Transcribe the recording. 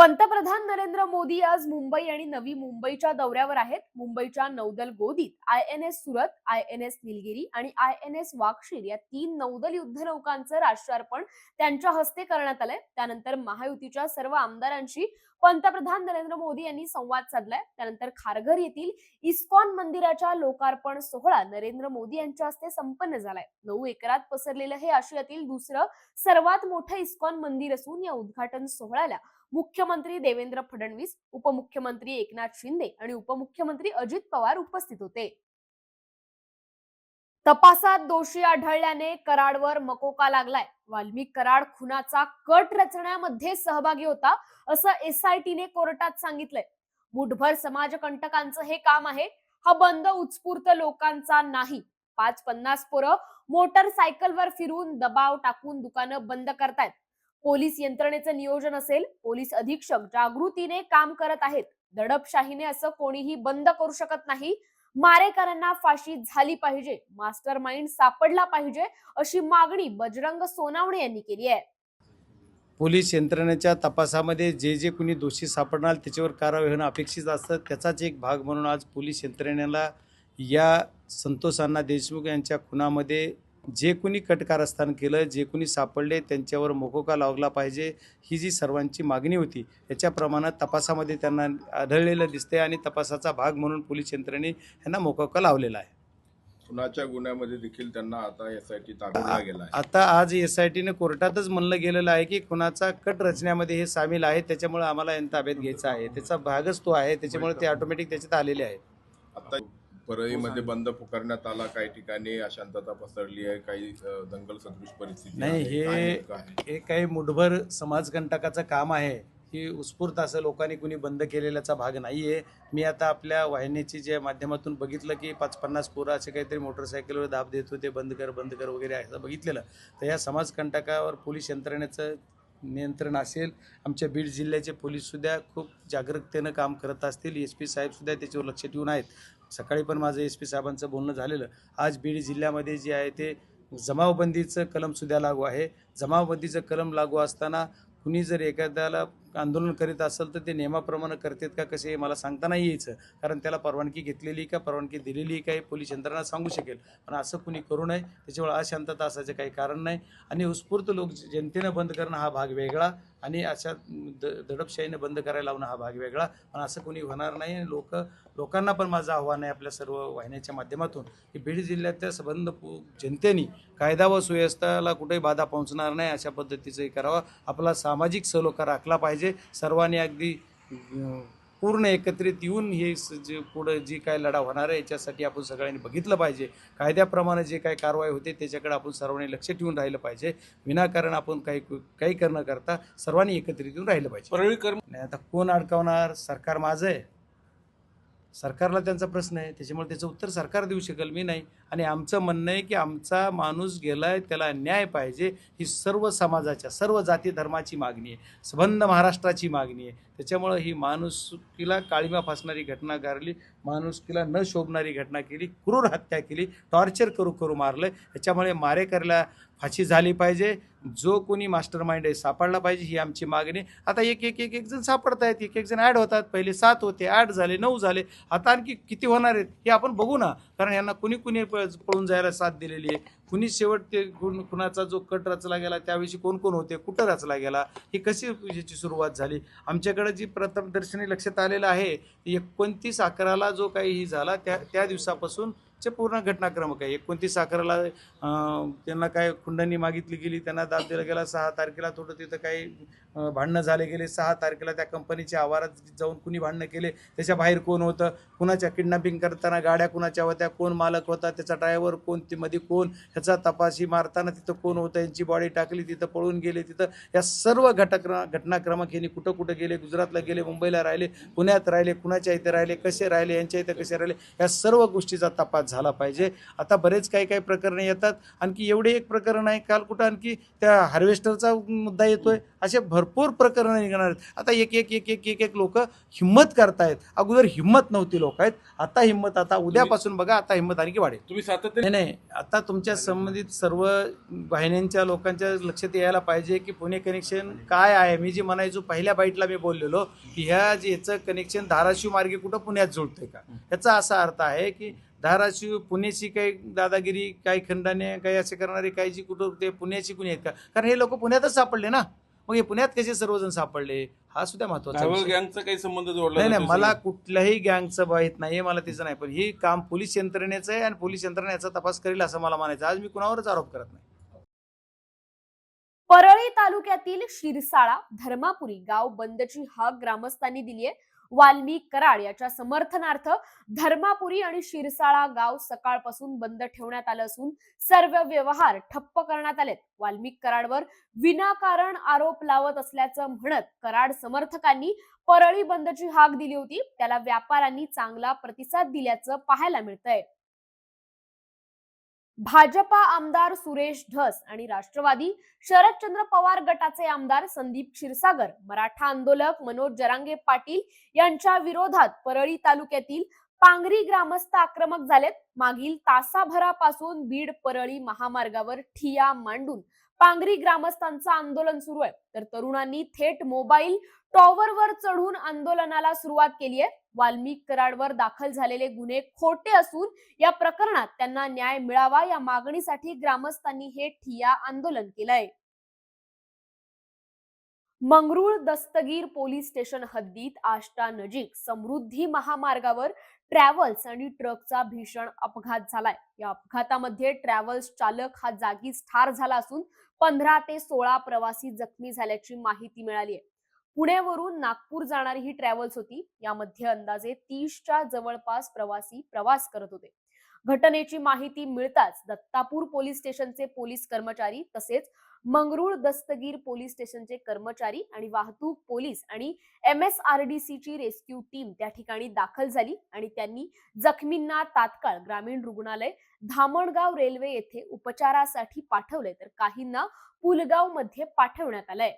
पंतप्रधान नरेंद्र मोदी आज मुंबई आणि नवी मुंबईच्या दौऱ्यावर आहेत. मुंबईच्या नौदल गोदीत I N S Surat I N S Nilgiri आणि आय एन एस वाक्षीर या तीन नौदल युद्धनौकांचं राष्ट्रार्पण त्यांच्या हस्ते करण्यात आलंय. त्यानंतर महायुतीच्या सर्व आमदारांशी पंतप्रधान नरेंद्र मोदी यांनी संवाद साधलाय. त्यानंतर खारघर येथील इस्कॉन मंदिराच्या लोकार्पण सोहळा नरेंद्र मोदी यांच्या हस्ते संपन्न झालाय. नऊ एकरात पसरलेलं हे आशियातील दुसरं सर्वात मोठं इस्कॉन मंदिर असून या उद्घाटन सोहळ्याला मुख्यमंत्री देवेंद्र फडणवीस उपमुख्यमंत्री एकनाथ शिंदे आणि उपमुख्यमंत्री अजित पवार उपस्थित होते. तपासात दोषी आढळल्याने कराडवर मकोका लागलाय. वाल्मिक कराड खुनाचा कट रचण्यामध्ये सहभागी होता असं एसआयटीने कोर्टात सांगितलंय. मुठभर समाजकंटकांचं हे काम आहे. हा बंद उत्स्फूर्त लोकांचा नाही. पाच पन्नास पोरं मोटरसायकलवर फिरून दबाव टाकून दुकानं बंद करतायत. पोलीस यंत्रणेचं नियोजन असेल पोलीस अधीक्षक जागृतीने काम करत आहेत. दडपशाहीने असं कोणीही बंद करू शकत नाही. मारेकरांना फाशी झाली पाहिजे. मास्टर माइंड सापडला पाहिजे अशी मागणी बजरंग सोनावणे यांनी केली आहे. पोलीस यंत्रणेच्या तपासामध्ये जे जे कुणी दोषी सापडणार त्याच्यावर कारवाई होणं अपेक्षित असतं. त्याचाच एक भाग म्हणून आज पोलीस यंत्रणेला या संतोष अण्णा देशमुख यांच्या खुनामध्ये जे कुणी कटकारस्थान केलं जे कुणी सापडले त्यांच्यावर मोकोका लावला पाहिजे ही जी सर्वांची मागणी होती याच्याप्रमाणे तपासामध्ये त्यांना आढळलेलं दिसते आणि तपासाचा भाग म्हणून पोलीस यंत्रणेने यांना मोकोका लावलेला आहे. खुनाच्या गुन्ह्यामध्ये देखील त्यांना आता एस आय टी गेला आहे. आता आज एस आय टीने कोर्टातच म्हणलं गेलेलं आहे की खुनाचा कट रचण्यामध्ये हे सामील आहे त्याच्यामुळे आम्हाला यांना ताब्यात घ्यायचा आहे. त्याचा भागच तो आहे त्याच्यामुळे ते ऑटोमॅटिक त्याच्यात आलेले आहेत. आता परळीमध्ये बंद पुकारण्यात आला काही ठिकाणी अशांतता पसरली आहे काही दंगल सदृश परिस्थिती नाही. हे-? हे काही मुठभर समाजकंटकाचं काम आहे ही उत्स्फूर्त असं लोकांनी कुणी बंद केलेल्याचा भाग नाही आहे मी आता आपल्या वाहिनीची ज्या माध्यमातून बघितलं की पाच पन्नास पोरं असे काहीतरी मोटरसायकलवर दाब देत होते बंद कर बंद कर वगैरे असं बघितलेलं तर या समाजकंटकावर पोलीस यंत्रणेचं नियंत्रण असेल. आमच्या बीड जिल्ह्याचे पोलीससुद्धा खूप जागरूकतेनं काम करत असतील. एस पी साहेबसुद्धा त्याच्यावर लक्ष ठेवून आहेत. सकाळी पण माझं एस पी साहेबांचं बोलणं झालेलं. आज बीड जिल्ह्यामध्ये जे आहे ते जमावबंदीचं कलमसुद्धा लागू आहे. जमावबंदीचं कलम लागू असताना कुणी जर एखाद्याला आंदोलन करीत असेल तर ते नियमाप्रमाणे करतात का कसे हे मला सांगता नाही यायचं. कारण त्याला परवानगी घेतलेली का परवानगी दिलेली का हे पोलीस यंत्रणा सांगू शकेल. पण असं कुणी करू नये त्याच्यामुळे अशांतता असायचं काही कारण नाही. आणि उत्स्फूर्त लोक जनतेनं बंद करणं हा भाग वेगळा. आणि अशा द दडपशाहीने बंद करायला लावणं हा भाग वेगळा. पण असं कोणी होणार नाही. लोक लोकांना पण माझं आव्हान आहे आपल्या सर्व वाहिन्याच्या माध्यमातून की बीड जिल्ह्यातल्या संबंध पु- जनतेने कायदा व सुव्यवस्थेला कुठेही बाधा पोहोचणार नाही अशा पद्धतीचंही करावं. आपला सामाजिक सलोखा राखला पाहिजे. सर्वांनी अगदी पूर्ण एकत्रित येऊन हे स- जे पुढं जी काय लढा होणार आहे याच्यासाठी आपण सगळ्यांनी बघितलं पाहिजे. कायद्याप्रमाणे जे काय कारवाई होते त्याच्याकडे आपण सर्वांनी लक्ष ठेवून राहिलं पाहिजे. विनाकारण आपण काही काही कर न करता सर्वांनी एकत्रित येऊन राहिलं पाहिजे. नाही आता कोण अडकावणार? सरकार माझं आहे. सरकारला त्यांचा प्रश्न आहे. त्याच्यामुळे त्याचं उत्तर सरकार देऊ शकेल. मी नाही. आणि आमचं म्हणणं आहे की आमचा माणूस गेलाय त्याला न्याय पाहिजे ही सर्व समाजाच्या सर्व जाती धर्माची मागणी आहे. सबंध महाराष्ट्राची मागणी आहे. त्याच्यामुळं ही माणुसकीला काळीमा फासणारी घटना घडली माणुसकीला न शोभणारी घटना केली क्रूर हत्या केली टॉर्चर करू करू मारलं याच्यामुळे मारेकरला फाशी झाली पाहिजे. जो कोणी मास्टर माइंड आहे सापडला पाहिजे ही आमची मागणी आता एक एक एक एक जण सापडत आहेत एक एक जण ॲड होतात. पहिले सात होते आठ झाले नऊ झाले. आता आणखी किती होणार आहेत हे आपण बघू ना. कारण यांना कुणी कुणी प- पळून जायला साथ दिलेली आहे. कुणी शेवट ते कुण- कुणाचा जो कट रचला गेला त्याविषयी कोण कोण होते कुठं रचला गेला ही कशी याची सुरुवात झाली? आमच्याकडे जी प्रथमदर्शनी लक्षात आलेलं आहे एकोणतीस अकराला जो काही ही झाला त्या त्या दिवसापासून चे पूर्ण घटनाक्रमक आहे. एकोणतीस अकराला त्यांना काय खुंडणी मागितली गेली त्यांना दाब दिला गेला सहा तारखेला थोडं तिथं काही भांडणं झाले गेले सहा तारखेला त्या कंपनीच्या आवारात जाऊन कुणी भांडणं केले त्याच्या बाहेर कोण होतं? कुणाच्या किडनॅपिंग करताना गाड्या कुणाच्या होत्या? कोण मालक होता? त्याचा ड्रायव्हर कोण? ते मध्ये कोण? ह्याचा तपासी मारताना तिथं कोण होतं यांची बॉडी टाकली तिथं पळून गेले तिथं या सर्व घटक्र घटनाक्रमक यांनी कुठं कुठं गेले गुजरातला गेले मुंबईला राहिले पुण्यात राहिले कुणाच्या इथे राहिले कसे राहिले यांच्या इथं कसे राहिले या सर्व गोष्टीचा तपास झाला पाहिजे. आता बरेच काही काही प्रकरणं येतात. आणखी एवढे एक प्रकरण आहे काल कुठं आणखी त्या हार्वेस्टरचा मुद्दा येतोय. असे भरपूर प्रकरणं निघणार आहेत. आता एक एक एक एक एक एक लोक हिंमत करतायत. अगोदर हिंमत नव्हती लोक आहेत. आता हिंमत आता उद्यापासून बघा आता हिंमत आणखी वाढेल. तुम्ही सातत्याने नाही नाही. आता तुमच्या संबंधित सर्व वाहिन्यांच्या लोकांच्या लक्षात यायला पाहिजे की पुणे कनेक्शन काय आहे? मी जे म्हणायचो पहिल्या बाईटला मी बोललेलो की ह्या जे याचं कनेक्शन धाराशिव मार्गे कुठं पुण्यात जुळतंय का? याचा असा अर्थ आहे की धाराशिव पुण्याची काही दादागिरी काही खंडाने काही असे करणारे काही जी कुठं ते पुण्याची कुणी आहेत का? कारण हे लोक पुण्यातच सापडले ना. मग हे पुण्यात कसे सर्वजण सापडले? हा सुद्धा महत्त्वाचा ट्रॅव्हल विषय. गँगचा काही संबंध जोडला नाही नाही मला सर? कुठल्याही गँगचं माहीत नाही मला त्याचं नाही. पण हे काम पोलीस यंत्रणेचं आहे आणि पोलीस यंत्रणा याचा तपास करेल असं मला म्हणायचं आज मी कुणावरच आरोप करत नाही. परळी तालुक्यातील शिरसाळा धर्मापुरी गाव बंदची हाक ग्रामस्थांनी दिली आहे. वाल्मिक कराड याच्या समर्थनार्थ धर्मापुरी आणि शिरसाळा गाव सकाळपासून बंद ठेवण्यात आलं असून सर्व व्यवहार ठप्प करण्यात आलेत. वाल्मिक कराडवर विनाकारण आरोप लावत असल्याचं म्हणत कराड समर्थकांनी परळी बंदची हाक दिली होती. त्याला व्यापाऱ्यांनी चांगला प्रतिसाद दिल्याचं पाहायला मिळतंय. भाजपा आमदार सुरेश धस आणि राष्ट्रवादी शरदचंद्र पवार गटाचे आमदार संदीप क्षीरसागर मराठा आंदोलक मनोज जरांगे पाटील यांच्या विरोधात परळी तालुक्यातील पांगरी ग्रामस्थ आक्रमक झालेत. मागील तासाभरापासून बीड परळी महामार्गावर ठिया मांडून पांगरी ग्रामस्थांचं आंदोलन सुरू आहे. तर तरुणांनी थेट मोबाईल टॉवरवर चढून आंदोलनाला सुरुवात केली आहे. वाल्मिक कराडवर दाखल झालेले गुन्हे खोटे असून या प्रकरणात त्यांना न्याय मिळावा या मागणीसाठी ग्रामस्थांनी हे ठिया आंदोलन केलंय. मंगरुळ दस्तगीर पोलीस स्टेशन हद्दीत आष्टा नजीक समृद्धी महामार्गावर ट्रॅव्हल्स आणि ट्रकचा भीषण अपघात झालाय. या अपघातामध्ये ट्रॅव्हल्स चालक हा जागीच ठार झाला असून पंधरा ते सोळा प्रवासी जखमी झाल्याची माहिती मिळाली आहे पुण्यावरून नागपूर जाणारी ही ट्रॅव्हल्स होती. यामध्ये अंदाजे तीसच्या जवळपास प्रवासी प्रवास करत होते. घटनेची माहिती मिळताच दत्तापूर पोलीस स्टेशनचे पोलीस कर्मचारी तसेच मंगरुळ दस्तगीर पोलीस स्टेशनचे कर्मचारी आणि वाहतूक पोलीस आणि एम एस आर डी ची रेस्क्यू टीम त्या ठिकाणी दाखल झाली आणि त्यांनी जखमींना तात्काळ ग्रामीण रुग्णालय धामणगाव रेल्वे येथे उपचारासाठी पाठवले तर काहींना पुलगावमध्ये पाठवण्यात आलंय.